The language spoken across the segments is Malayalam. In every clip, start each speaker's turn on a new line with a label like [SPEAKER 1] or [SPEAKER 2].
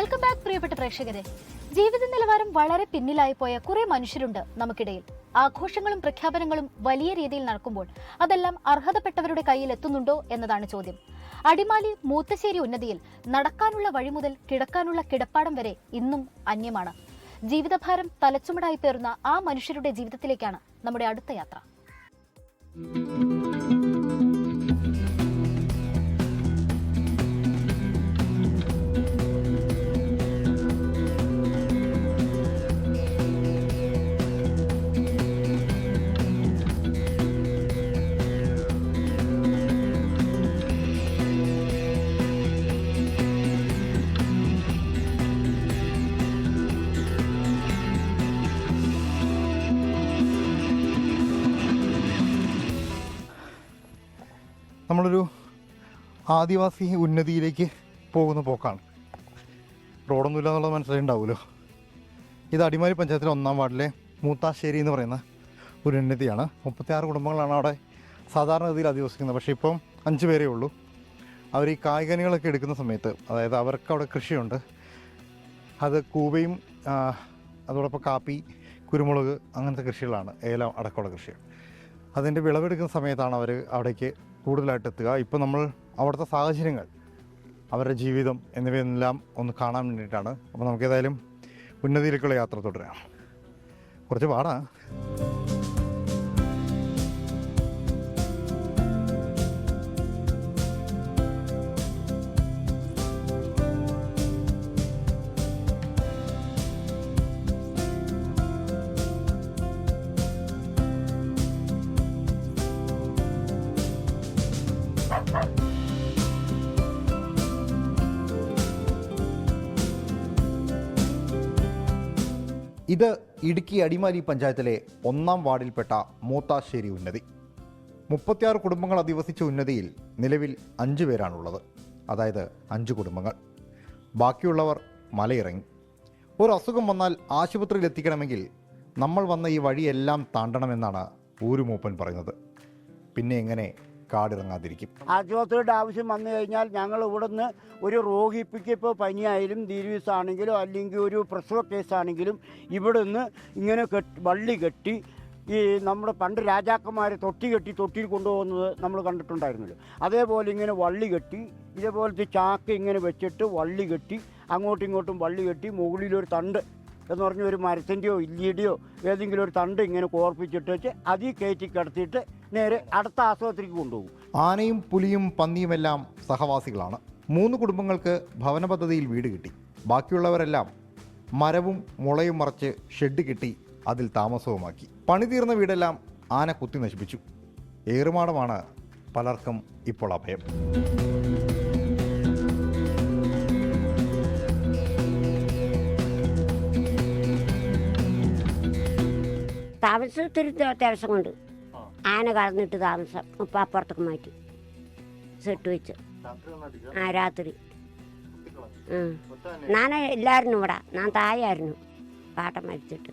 [SPEAKER 1] വെൽക്കം ബാക്ക് പ്രിയപ്പെട്ട പ്രേക്ഷകരെ. ജീവിത നിലവാരം വളരെ പിന്നിലായി പോയ കുറെ മനുഷ്യരുണ്ട് നമുക്കിടയിൽ. ആഘോഷങ്ങളും പ്രഖ്യാപനങ്ങളും വലിയ രീതിയിൽ നടക്കുമ്പോൾ അതെല്ലാം അർഹതപ്പെട്ടവരുടെ കയ്യിൽ എത്തുന്നുണ്ടോ എന്നതാണ് ചോദ്യം. അടിമാലി മൂത്തശ്ശേരി ഉന്നതിയിൽ നടക്കാനുള്ള വഴി മുതൽ കിടക്കാനുള്ള കിടപ്പാടം വരെ ഇന്നും അന്യമാണ്. ജീവിതഭാരം തലച്ചുമടായി പേറുന്ന ആ മനുഷ്യരുടെ ജീവിതത്തിലേക്കാണ് നമ്മുടെ അടുത്ത യാത്ര.
[SPEAKER 2] നമ്മളൊരു ആദിവാസി ഉന്നതിയിലേക്ക് പോകുന്ന പോക്കാണ്. റോഡൊന്നുമില്ല എന്നുള്ളത് മനസ്സിലായിട്ടുണ്ടാവുമല്ലോ ഇത് അടിമാലി പഞ്ചായത്തിലെ ഒന്നാം വാർഡിലെ മൂത്താശ്ശേരി എന്ന് പറയുന്ന ഒരു ഉന്നതിയാണ്. മുപ്പത്തിയാറ് കുടുംബങ്ങളാണ് അവിടെ സാധാരണ സാധാരണഗതിയിൽ അധിവസിക്കുന്നത്. പക്ഷേ ഇപ്പം അഞ്ച് പേരേ ഉള്ളൂ. അവർ ഈ കായ്കനികളൊക്കെ എടുക്കുന്ന സമയത്ത് അതായത് അവർക്ക് അവിടെ കൃഷിയുണ്ട്. അത് കൂവയും അതോടൊപ്പം കാപ്പി കുരുമുളക് അങ്ങനത്തെ കൃഷികളാണ്. ഏലം അടക്കമുള്ള കൃഷികൾ. അതിന്റെ വിളവെടുക്കുന്ന സമയത്താണ് അവർ അവിടേക്ക് കൂടുതലായിട്ട് എത്തുക ഇപ്പോൾ നമ്മൾ അവിടുത്തെ സാഹചര്യങ്ങൾ അവരുടെ ജീവിതം എന്നിവയെല്ലാം ഒന്ന് കാണാൻ വേണ്ടിയിട്ടാണ്. അപ്പോൾ നമുക്ക് ഏതായാലും ഉന്നതിയിലേക്കുള്ള യാത്ര തുടരാം. കുറച്ച് പാടാ. ഇത് ഇടുക്കി അടിമാലി പഞ്ചായത്തിലെ ഒന്നാം വാർഡിൽപ്പെട്ട മൂത്താശ്ശേരി ഉന്നതി. മുപ്പത്തിയാറ് കുടുംബങ്ങൾ അധിവസിച്ച ഉന്നതിയിൽ നിലവിൽ അഞ്ച് പേരാണുള്ളത്. അതായത് അഞ്ച് കുടുംബങ്ങൾ. ബാക്കിയുള്ളവർ മലയിറങ്ങി. ഒരു അസുഖം വന്നാൽ ആശുപത്രിയിൽ എത്തിക്കണമെങ്കിൽ നമ്മൾ വന്ന ഈ വഴിയെല്ലാം താണ്ടണമെന്നാണ് ഊരുമൂപ്പൻ പറയുന്നത്. പിന്നെ എങ്ങനെ കാടിറങ്ങാതിരിക്കും
[SPEAKER 3] ആശുപത്രിയുടെ ആവശ്യം വന്നു കഴിഞ്ഞാൽ ഞങ്ങൾ ഇവിടുന്ന് ഒരു രോഗിപ്പിക്ക് ഇപ്പോൾ പനിയായാലും ദീർവീസ് ആണെങ്കിലും അല്ലെങ്കിൽ ഒരു പ്രസവ കേസ് കേസാണെങ്കിലും ഇവിടുന്ന് ഇങ്ങനെ കെട്ടി വള്ളി കെട്ടി ഈ നമ്മുടെ പണ്ട് രാജാക്കന്മാരെ തൊട്ടി കെട്ടി തൊട്ടിയിൽ കൊണ്ടുപോകുന്നത് നമ്മൾ കണ്ടിട്ടുണ്ടായിരുന്നല്ലോ. അതേപോലെ ഇങ്ങനെ വള്ളി കെട്ടി ഇതേപോലത്തെ ചാക്ക് ഇങ്ങനെ വെച്ചിട്ട് വള്ളി കെട്ടി അങ്ങോട്ടും ഇങ്ങോട്ടും വള്ളി കെട്ടി മുകളിലൊരു തണ്ട് എന്ന് പറഞ്ഞ ഒരു മരത്തിന്റെയോ ഇല്ലിയുടെയോ ഏതെങ്കിലും ഒരു തണ്ട് ഇങ്ങനെ കോർപ്പിച്ചിട്ട് വെച്ച് അതിൽ കയറ്റി കിടത്തിയിട്ട് നേരെ അടുത്ത ആശുപത്രിക്ക് കൊണ്ടുപോകും.
[SPEAKER 2] ആനയും പുലിയും പന്നിയുമെല്ലാം സഹവാസികളാണ്. മൂന്ന് കുടുംബങ്ങൾക്ക് ഭവന പദ്ധതിയിൽ വീട് കിട്ടി. ബാക്കിയുള്ളവരെല്ലാം മരവും മുളയും മറച്ച് ഷെഡ് കെട്ടി അതിൽ താമസവുമാക്കി. പണി തീർന്ന വീടെല്ലാം ആന കുത്തി നശിപ്പിച്ചു. ഏറുമാടമാണ് പലർക്കും ഇപ്പോൾ അഭയം.
[SPEAKER 4] താമസത്തിൽ അത്യാവശ്യം കൊണ്ട് ആന കടന്നിട്ട് താമസം ഇപ്പം അപ്പുറത്തേക്ക് മാറ്റി. സെട്ട് വെച്ച്. ആ രാത്രി. ഞാൻ ഇല്ലായിരുന്നു ഇവിടെ. ഞാൻ തായായിരുന്നു പാട്ടം മരിച്ചിട്ട്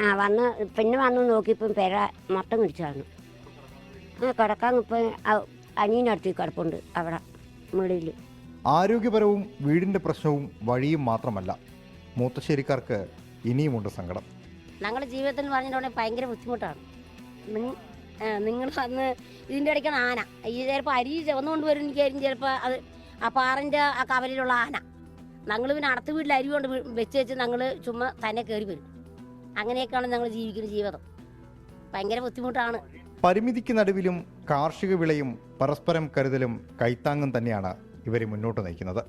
[SPEAKER 4] ആ വന്ന് പിന്നെ വന്ന് നോക്കിയപ്പം പെര മൊത്തം കിടിച്ചാണ് ആ കിടക്കാൻ ഇപ്പം അനിയനടുത്ത് കിടപ്പുണ്ട് അവിടെ മുകളിൽ
[SPEAKER 2] ആരോഗ്യപരവും വീടിന്റെ പ്രശ്നവും വഴിയും മാത്രമല്ല മൂത്തശ്ശേരിക്കാർക്ക് ഇനിയുമുണ്ട് സങ്കടം.
[SPEAKER 4] ഞങ്ങളുടെ ജീവിതത്തിൽ പറഞ്ഞിട്ടുണ്ടെങ്കിൽ ഭയങ്കര ബുദ്ധിമുട്ടാണ്. നിങ്ങൾ വന്ന് ഇതിന്റെ ഇടയ്ക്കാണ് ആന. ഈ ചിലപ്പോൾ അരി ചുവന്നുകൊണ്ട് വരും എനിക്കായിരിക്കും ചിലപ്പോൾ അത് ആ പാറിന്റെ ആ കവലിലുള്ള ആന. ഞങ്ങൾ പിന്നെ അടുത്ത വീട്ടിൽ അരി കൊണ്ട് വെച്ച് വെച്ച് ഞങ്ങൾ ചുമ്മാ തന്നെ കയറി വരും. അങ്ങനെയൊക്കെയാണ് ഞങ്ങൾ ജീവിക്കുന്ന ജീവിതം. ഭയങ്കര ബുദ്ധിമുട്ടാണ്.
[SPEAKER 2] പരിമിതിക്ക് നടുവിലും കാർഷിക വിളയും പരസ്പരം കരുതലും കൈത്താങ്ങും തന്നെയാണ് ഇവരെ മുന്നോട്ട് നയിക്കുന്നത്.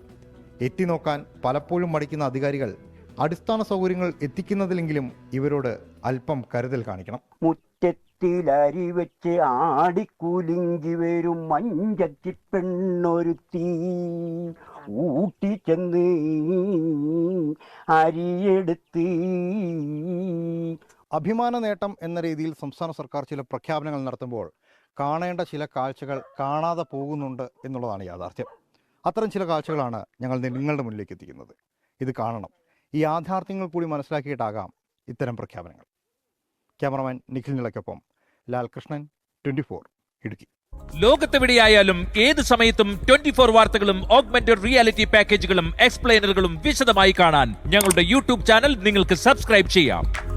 [SPEAKER 2] എത്തിനോക്കാൻ പലപ്പോഴും മടിക്കുന്ന അധികാരികൾ അടിസ്ഥാന സൗകര്യങ്ങൾ എത്തിക്കുന്നതിലെങ്കിലും ഇവരോട് അല്പം കരുതൽ കാണിക്കണം.
[SPEAKER 3] മുറ്റത്തിലരി വെച്ച് ആടിക്കൂലിങ്കി വരും മഞ്ചത്തി പെണ്ണൊരുത്തി. ഊട്ടി ചെന്ന് അരിയെടുത്ത്
[SPEAKER 2] അഭിമാന നേട്ടം എന്ന രീതിയിൽ സംസ്ഥാന സർക്കാർ ചില പ്രഖ്യാപനങ്ങൾ നടത്തുമ്പോൾ കാണേണ്ട ചില കാഴ്ചകൾ കാണാതെ പോകുന്നുണ്ട് എന്നുള്ളതാണ് യാഥാർത്ഥ്യം. അത്തരം ചില കാഴ്ചകളാണ് ഞങ്ങൾ നിങ്ങളുടെ മുന്നിലേക്ക് എത്തിക്കുന്നത്. ഇത് കാണണം. ഈ യാഥാർത്ഥ്യങ്ങൾ കൂടി മനസ്സിലാക്കിയിട്ടാകാം ഇത്തരം പ്രഖ്യാപനങ്ങൾ. ക്യാമറമാൻ നിഖിൽ നിളയ്ക്കൊപ്പം ലാൽകൃഷ്ണൻ ട്വന്റി ഫോർ ഇടുക്കി.
[SPEAKER 5] ലോകത്തെവിടെയായാലും ഏത് സമയത്തും ട്വന്റി ഫോർ വാർത്തകളും ഓഗ്മെന്റഡ് റിയാലിറ്റി പാക്കേജുകളും എക്സ്പ്ലെയിനറുകളും വിശദമായി കാണാൻ ഞങ്ങളുടെ യൂട്യൂബ് ചാനൽ നിങ്ങൾക്ക് സബ്സ്ക്രൈബ് ചെയ്യാം.